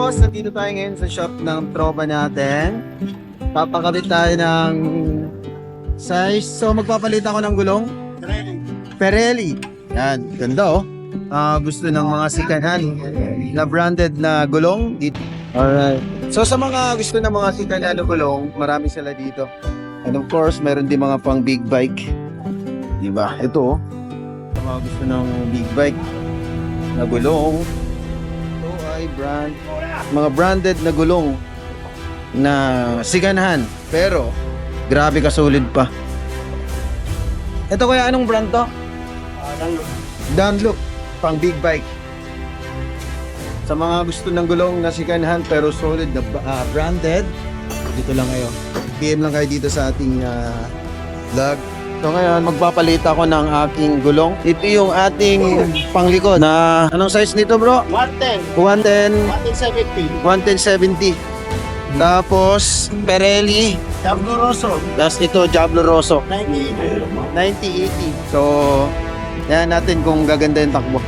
boss, nandito tayo ngayon sa shop ng tropa natin. Papakabit tayo ng size. So magpapalit ako ng gulong. Pirelli. Yan, ganda oh. Ah, gusto ng mga sikanhan na branded na gulong dito. Alright. So sa mga gusto ng mga sikanhan na gulong, marami sila dito. And of course, meron din mga pang big bike. Diba? Ito oh. Sa mga gusto ng big bike na gulong. Ay brand, mga branded na gulong na siganhan. Pero, grabe kasulid pa. Ito kaya anong brand to? Dunlop, pang big bike. Sa mga gusto ng gulong na sikanhan pero solid na ah, branded, dito lang kayo. PM lang kayo dito sa ating ah, vlog. So ngayon, magpapalit ako ng aking gulong. Ito yung ating panglikod na anong size nito bro? 110, 110, 170, 110-70. Tapos, Pirelli. Diablo Rosso, Tapos ito, Diablo Rosso. 90. 9080. So, yan natin kung gaganda yung takbo.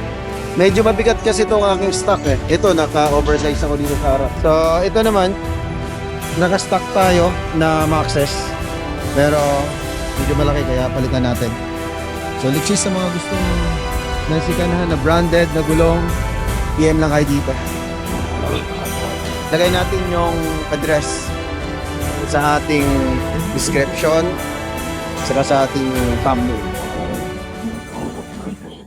Medyo mabigat kasi itong aking stock eh. Ito, naka-oversize ako dito sa harap. So, ito naman, naka-stock tayo na Maxes. Pero, medyo malaki kaya palitan natin. So, lichis sa mga gusto ng sikanahan na branded na gulong, PM lang kayo dito. Lagay natin yung address sa ating description saka sa ating thumbnail.